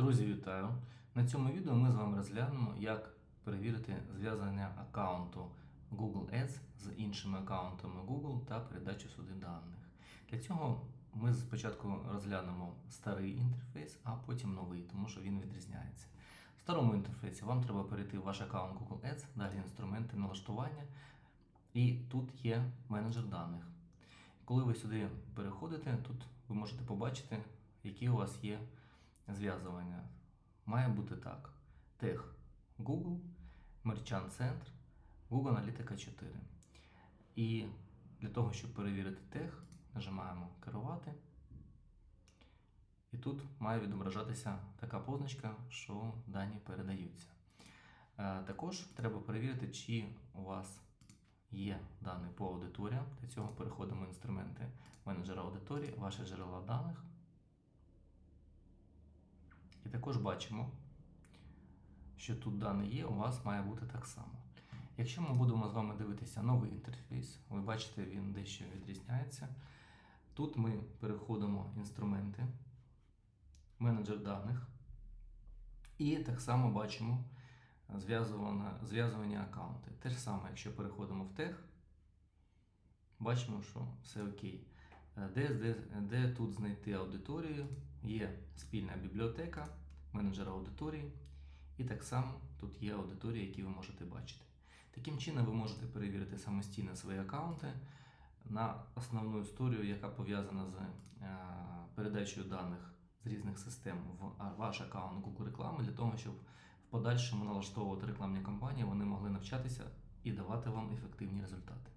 Друзі, вітаю! На цьому відео ми з вами розглянемо, як перевірити зв'язання аккаунту Google Ads з іншими аккаунтами Google та передачу сюди даних. Для цього ми спочатку розглянемо старий інтерфейс, а потім новий, тому що він відрізняється. В старому інтерфейсі вам треба перейти в ваш аккаунт Google Ads, далі інструменти налаштування, і тут є менеджер даних. Коли ви сюди переходите, тут ви можете побачити, які у вас є зв'язування. Має бути так: тех Google, Merchant Центр, Google Аналітика 4. І для того, щоб перевірити тех, нажимаємо керувати. І тут має відображатися така позначка, що дані передаються. Е, Також треба перевірити, чи у вас є дані по аудиторіям. Для цього переходимо в інструменти менеджера аудиторії, ваші джерела даних. Також бачимо, що тут дані є, у вас має бути так само. Якщо ми будемо з вами дивитися новий інтерфейс, ви бачите, він дещо відрізняється. Тут ми переходимо інструменти, менеджер даних, і так само бачимо зв'язування аккаунти. Те ж саме, якщо переходимо в тех, бачимо, що все окей. Е, Де, де, де тут знайти аудиторію? Є спільна бібліотека, менеджер аудиторії, і так само тут є аудиторії, які ви можете бачити. Таким чином, ви можете перевірити самостійно свої аккаунти на основну історію, яка пов'язана з е, передачею даних з різних систем в ваш аккаунт Google реклами, для того, щоб в подальшому налаштовувати рекламні кампанії, вони могли навчатися і давати вам ефективні результати.